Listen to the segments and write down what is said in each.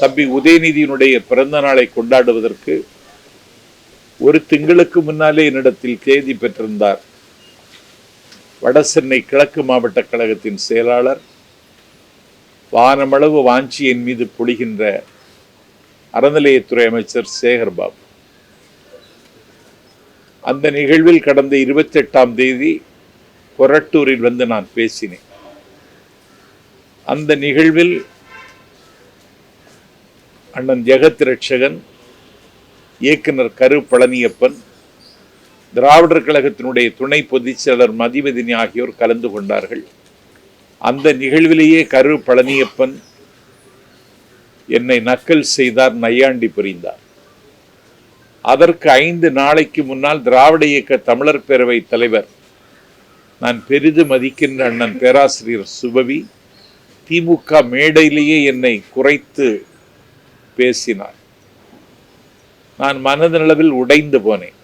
தம்பி உதயநிதியினுடைய பிறந்த நாளை கொண்டாடுவதற்கு ஒரு திங்களுக்கு முன்னாலே என்னிடத்தில் தேதி பெற்றிருந்தார். வடசென்னை கிழக்கு மாவட்ட கழகத்தின் செயலாளர். வானமளவு வாஞ்சி என் மீது பொழிகின்ற அறநிலையத்துறை அமைச்சர் சேகர்பாபு. அந்த நிகழ்வில் கடந்த இருபத்தி எட்டாம் தேதி கொரட்டூரில் வந்து நான் பேசினேன். அந்த நிகழ்வில் அண்ணன் ஜெகத் ரட்சகன் இயக்குனர் கரு பழனியப்பன் திராவிடர் கழகத்தினுடைய துணை பொதுச் செயலர் மதிவதினி ஆகியோர் கலந்து கொண்டார்கள். அந்த நிகழ்விலேயே கரு பழனியப்பன் என்னை நக்கல் செய்தார் நையாண்டி புரிந்தார். அதற்கு ஐந்து நாளைக்கு முன்னால் திராவிட இயக்க தமிழர் பேரவை தலைவர் நான் பெரிது மதிக்கின்ற அண்ணன் பேராசிரியர் சுபவி திமுக மேடையிலேயே என்னை குறைத்து பேசினார். நான் மனதளவில் உடைந்து போனேன்.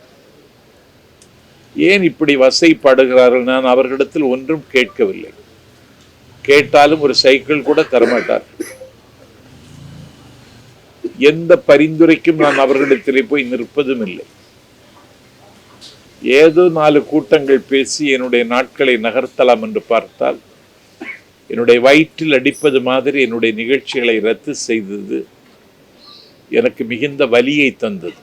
ஏன் இப்படி வசைப்படுகிறார்கள்? நான் அவர்களிடத்தில் ஒன்றும் கேட்கவில்லை. கேட்டாலும் ஒரு சைக்கிள் கூட தரமாட்டார். எந்த பரிந்துரைக்கும் நான் அவர்களிடத்திலே போய் நிற்பதும் இல்லை. ஏதோ நாலு கூட்டங்கள் பேசி என்னுடைய நாட்களை நகர்த்தலாம் என்று பார்த்தால் என்னுடைய வயிற்றில் அடிப்பது மாதிரி என்னுடைய நிகழ்ச்சிகளை ரத்து செய்தது எனக்கு மிகுந்த வலியை தந்தது.